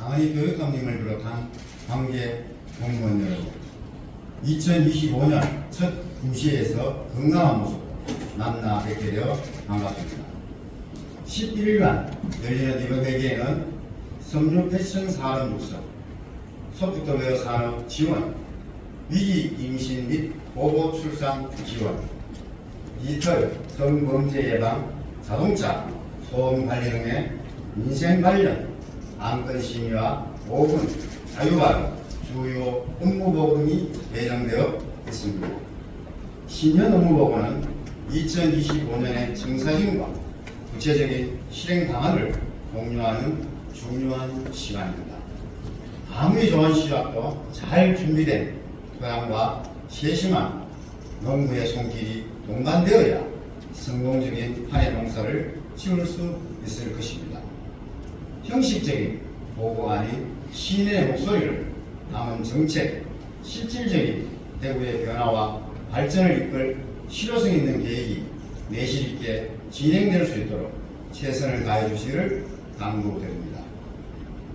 당연히 교육감님을 비롯한 관계 공무원 여러분 2025년 첫 임시회에서 건강한 모습 만나 뵙게 되어 반갑습니다. 11일간 열리는 이번 회계에는 섬유 패션 산업 육성, 소프트웨어 산업 지원, 위기 임신 및 보호 출산 지원, 디지털 성범죄 예방, 자동차 소음 관리 등의 민생 관련 안건 심의와 5분 자유발언 주요 업무보고 등이 예정되어 있습니다. 신년 업무보고는 2025년의 정사진과 구체적인 실행 방안을 공유하는 중요한 시간입니다. 아무리 좋은 시각도 잘 준비된 토양과 세심한 농부의 손길이 동반되어야 성공적인 한해 농사를 지을 수 있을 것입니다. 형식적인 보고가 아닌 시민의 목소리를 담은 정책, 실질적인 대구의 변화와 발전을 이끌 실효성 있는 계획이 내실 있게 진행될 수 있도록 최선을 다해 주시기를 당부드립니다.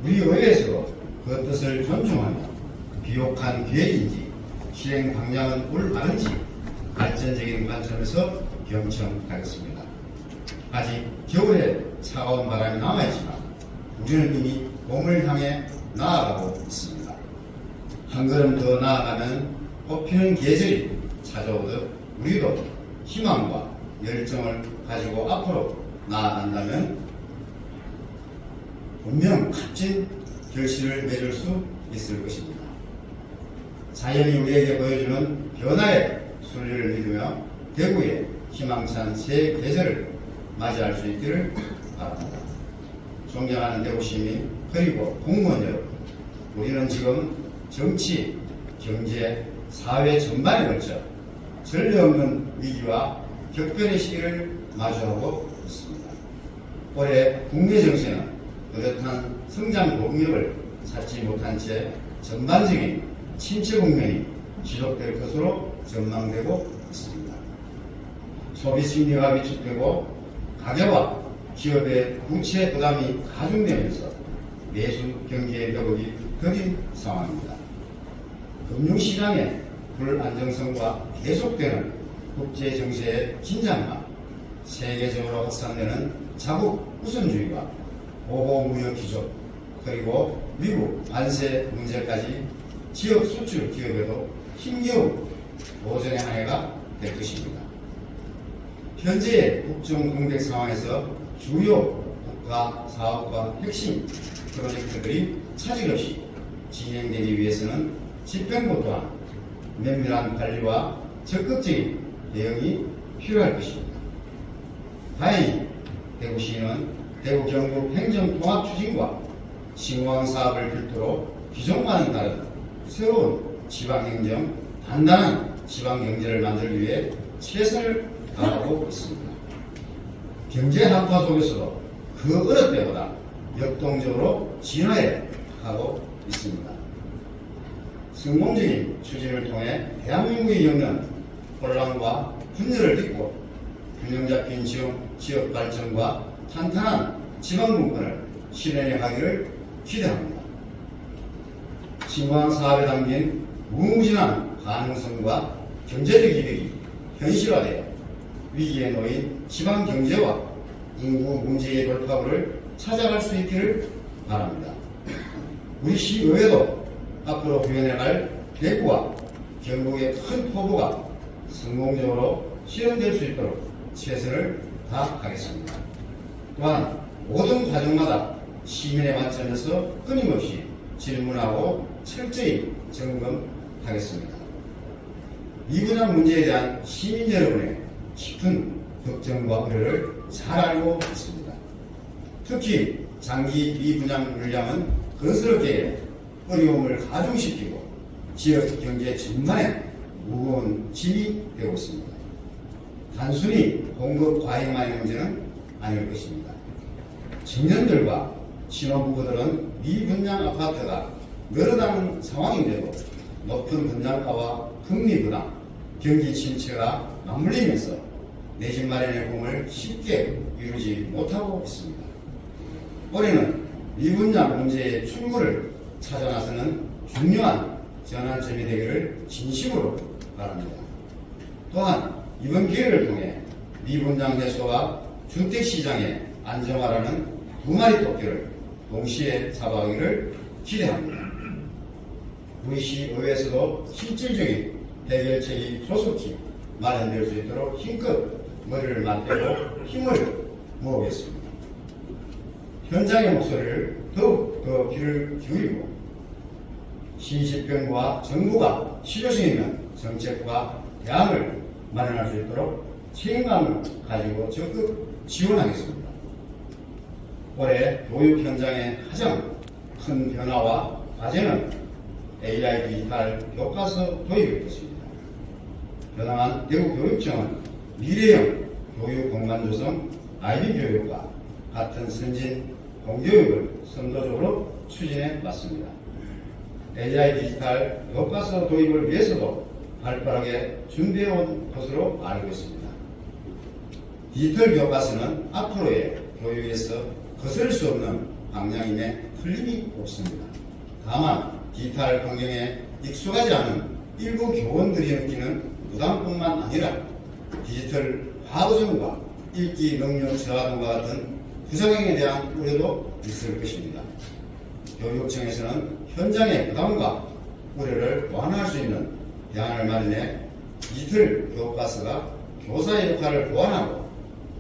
우리 의회에서도 그 뜻을 존중하며 비옥한 계획인지 실행 방향은 올바른지 발전적인 관점에서 경청하겠습니다. 아직 겨울에 차가운 바람이 남아있지만 우리는 이미 봄을 향해 나아가고 있습니다. 한 걸음 더 나아가면 꽃피는 계절이 찾아오듯 우리도 희망과 열정을 가지고 앞으로 나아간다면 분명 값진 결실을 맺을 수 있을 것입니다. 자연이 우리에게 보여주는 변화의 순리를 믿으며 대구의 희망찬 새 계절을 맞이할 수 있기를 바랍니다. 존경하는 대구 시민 그리고 공무원 여러분, 우리는 지금 정치, 경제, 사회 전반에 걸쳐 전례 없는 위기와 격변의 시기를 마주하고 있습니다. 올해 국내 정세는 뚜렷한 성장 동력을 찾지 못한 채 전반적인 침체 국면이 지속될 것으로 전망되고 있습니다. 소비 심리가 위축되고 가계와 기업의 부채 부담이 가중되면서 내수 경기의 벽이 거린 상황입니다. 금융시장의 불안정성과 계속되는 국제 정세의 긴장감, 세계적으로 확산되는 자국 우선주의와 보호무역 기조, 그리고 미국 관세 문제까지 지역 수출 기업에도 힘겨운 도전의 한 해가 될 것입니다. 현재의 국정 공백 상황에서 주요 국가 사업과 핵심 프로젝트들이 차질 없이 진행되기 위해서는 집행부 또한 면밀한 관리와 적극적인 대응이 필요할 것입니다. 다행히 대구시는 대구 경북 행정통합 추진과 신공항 사업을 필두로 기존과는 다른 새로운 지방행정, 단단한 지방경제를 만들기 위해 최선을 다하고 있습니다. 경제 한파 속에서도 그 어느 때보다 역동적으로 진화해 가고 있습니다. 성공적인 추진을 통해 대한민국이 겪는 혼란과 분열을 딛고 균형 잡힌 지역, 지역 발전과 탄탄한 지방 분권을 실현해 가기를 기대합니다. 신광 사업에 담긴 무궁무진한 가능성과 경제적 이득이 현실화되어 위기에 놓인 지방 경제와 인구 문제의 돌파구를 찾아갈 수 있기를 바랍니다. 우리 시의회도 앞으로 구현해갈 대구와 경북의 큰 포부가 성공적으로 실현될 수 있도록 최선을 다하겠습니다. 또한 모든 과정마다 시민의 관점에서 끊임없이 질문하고 철저히 점검하겠습니다. 미분양 문제에 대한 시민 여러분의 깊은 걱정과 우려를 잘 알고 있습니다. 특히 장기 미분양 물량은 건설업계에 어려움을 가중시키고 지역 경제 전반에 무거운 짐이 되고 있습니다. 단순히 공급 과잉만의 문제는 아닐 것입니다. 청년들과 신혼부부들은 미분양 아파트가 늘어나는 상황인데도 높은 분양가와 금리 부담, 경기 침체가 맞물리면서 내 집 마련의 꿈을 쉽게 이루지 못하고 있습니다. 올해는 미분양 문제의 출구를 찾아 나서는 중요한 전환점이 되기를 진심으로 바랍니다. 또한 이번 기회를 통해 미분양 해소와 주택시장의 안정화라는 두 마리 토끼를 동시에 잡아가기를 기대합니다. 우리 시의회에서도 실질적인 해결책이 조속히 마련될 수 있도록 힘껏 머리를 맞대고 힘을 모으겠습니다. 현장의 목소리를 더욱 더 귀를 기울이고 신시병과 정부가 실효성 있는 정책과 대안을 마련할 수 있도록 책임감을 가지고 적극 지원하겠습니다. 올해 교육 현장의 가장 큰 변화와 과제는 AI 디지털 교과서 도입일 것입니다. 현황한 대구 교육청은 미래형 교육 공간 조성 아이비 교육과 같은 선진 공교육을 선도적으로 추진해 왔습니다. AI 디지털 교과서 도입을 위해서도 발빠르게 준비해 온 것으로 알고 있습니다. 디지털 교과서는 앞으로의 교육에서 거스를 수 없는 방향임에 틀림이 없습니다. 다만 디지털 환경에 익숙하지 않은 일부 교원들이 느끼는 부담뿐만 아니라 디지털 과부정과 읽기 능력 저하 등과 같은 부작용에 대한 우려도 있을 것입니다. 교육청에서는 현장의 부담과 우려를 완화할 수 있는 대안을 마련해 디지털 교과서가 교사의 역할을 보완하고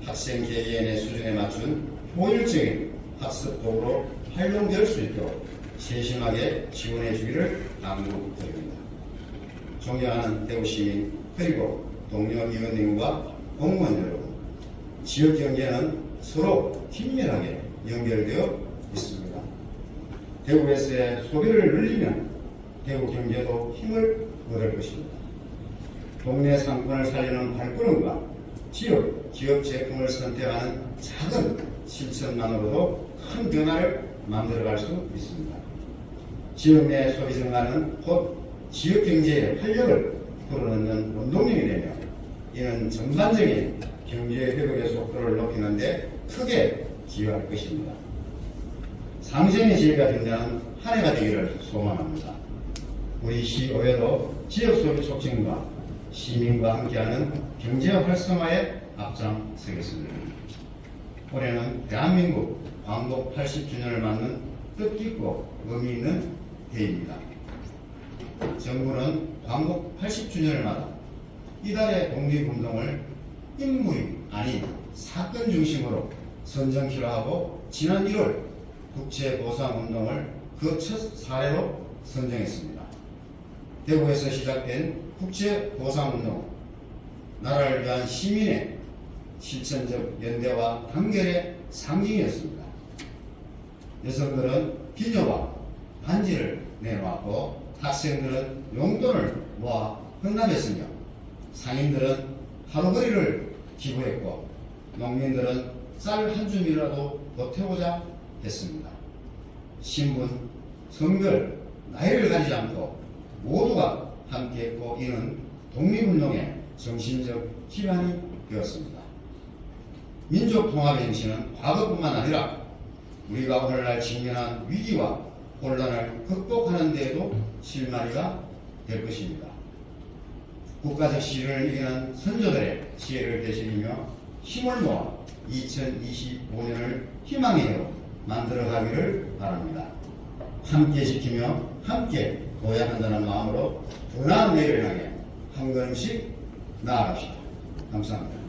학생 개개인의 수준에 맞춘 효율적인 학습 도구로 활용될 수 있도록 세심하게 지원해 주기를 당부드립니다. 존경하는 대구시민 그리고 동료 위원님과 공무원 여러분, 지역 경제는 서로 긴밀하게 연결되어 있습니다. 대구에서의 소비를 늘리면 대구 경제도 힘을 얻을 것입니다. 동네 상권을 살리는 발걸음과 지역, 기업 제품을 선택하는 작은 실천만으로도 큰 변화를 만들어갈 수 있습니다. 지역 내 소비 증가는 곧 지역 경제의 활력을 불어넣는 원동력이 되며 이는 전반적인 경제 회복의 속도를 높이는데 크게 기여할 것입니다. 상생의 지혜가 된다는 한 해가 되기를 소망합니다. 우리 시의회도 지역 소비 촉진과 시민과 함께하는 경제 활성화에 앞장서겠습니다. 올해는 대한민국 광복 80주년을 맞는 뜻깊고 의미 있는 해입니다. 정부는 광복 80주년을 맞아 이달의 독립운동을 인물이 아닌 사건 중심으로 선정키로 하고 지난 1월 국제보상운동을 그 첫 사례로 선정했습니다. 대구에서 시작된 국제보상운동, 나라를 위한 시민의 실천적 연대와 단결의 상징이었습니다. 여성들은 비녀와 반지를 내놓았고 학생들은 용돈을 모아 헌납했으며 상인들은 하루거리를 기부했고 농민들은 쌀 한 줌이라도 보태고자 했습니다. 신분, 성별, 나이를 가리지 않고 모두가 함께했고 이는 독립운동의 정신적 기반이 되었습니다. 민족통합의 행신은 과거뿐만 아니라 우리가 오늘날 직면한 위기와 혼란을 극복하는 데에도 실마리가 될 것입니다. 국가적 시련을 이기는 선조들의 지혜를 되시리며 힘을 모아 2025년을 희망의 해로 만들어가기를 바랍니다. 함께 지키며 함께 도야 한다는 마음으로 더 나은 내일을 향해 한 걸음씩 나아갑시다. 감사합니다.